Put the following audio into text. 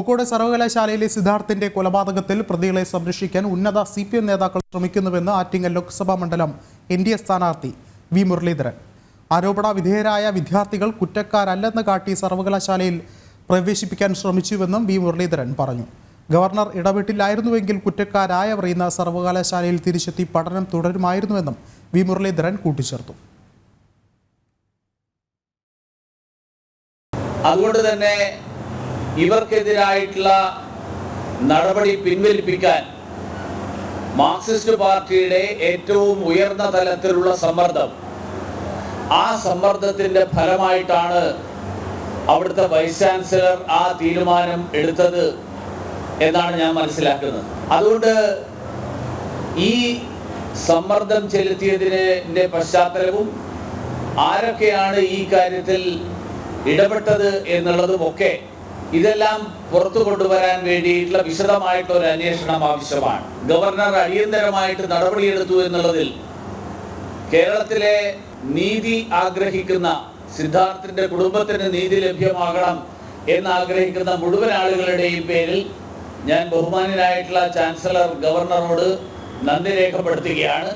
പൂക്കോട് സർവകലാശാലയിലെ സിദ്ധാർത്ഥിന്റെ കൊലപാതകത്തിൽ പ്രതികളെ സംരക്ഷിക്കാൻ ഉന്നത സി പി എം നേതാക്കൾ ശ്രമിക്കുന്നുവെന്ന് ആറ്റിങ്ങൽ ലോക്സഭാ മണ്ഡലം എൻ ഡി എ സ്ഥാനാർത്ഥി വി മുരളീധരൻ. ആരോപണ വിധേയരായ വിദ്യാർത്ഥികൾ കുറ്റക്കാരല്ലെന്ന് കാട്ടി സർവകലാശാലയിൽ പ്രവേശിപ്പിക്കാൻ ശ്രമിച്ചുവെന്നും വി മുരളീധരൻ പറഞ്ഞു. ഗവർണർ ഇടപെട്ടില്ലായിരുന്നുവെങ്കിൽ കുറ്റക്കാരായവർ ഇന്ന് സർവകലാശാലയിൽ തിരിച്ചെത്തി പഠനം തുടരുമായിരുന്നുവെന്നും വി മുരളീധരൻ കൂട്ടിച്ചേർത്തു. അതുകൊണ്ട് തന്നെ ഇവർക്കെതിരായിട്ടുള്ള നടപടി പിൻവലിപ്പിക്കാൻ മാർക്സിസ്റ്റ് പാർട്ടിയുടെ ഏറ്റവും ഉയർന്ന തലത്തിലുള്ള സമ്മർദ്ദം. ആ സമ്മർദ്ദത്തിന്റെ ഫലമായിട്ടാണ് അവിടുത്തെ വൈസ് ചാൻസലർ ആ തീരുമാനം എടുത്തത് എന്നാണ് ഞാൻ മനസ്സിലാക്കുന്നത്. അതുകൊണ്ട് ഈ സമ്മർദ്ദം ചെലുത്തിയതിന്റെ പശ്ചാത്തലവും ആരൊക്കെയാണ് ഈ കാര്യത്തിൽ ഇടപെട്ടത് എന്നുള്ളതുമൊക്കെ ഇതെല്ലാം പുറത്തു കൊണ്ടുവരാൻ വേണ്ടിയിട്ടുള്ള വിശദമായിട്ടുള്ള ഒരു അന്വേഷണം ആവശ്യമാണ്. ഗവർണർ അടിയന്തരമായിട്ട് നടപടിയെടുത്തു എന്നുള്ളതിൽ കേരളത്തിലെ നീതി ആഗ്രഹിക്കുന്ന സിദ്ധാർത്ഥിന്റെ കുടുംബത്തിന് നീതി ലഭ്യമാകണം എന്ന് ആഗ്രഹിക്കുന്ന മുഴുവൻ ആളുകളുടെയും പേരിൽ ഞാൻ ബഹുമാനനായിട്ടുള്ള ചാൻസലർ ഗവർണറോട് നന്ദി രേഖപ്പെടുത്തുകയാണ്.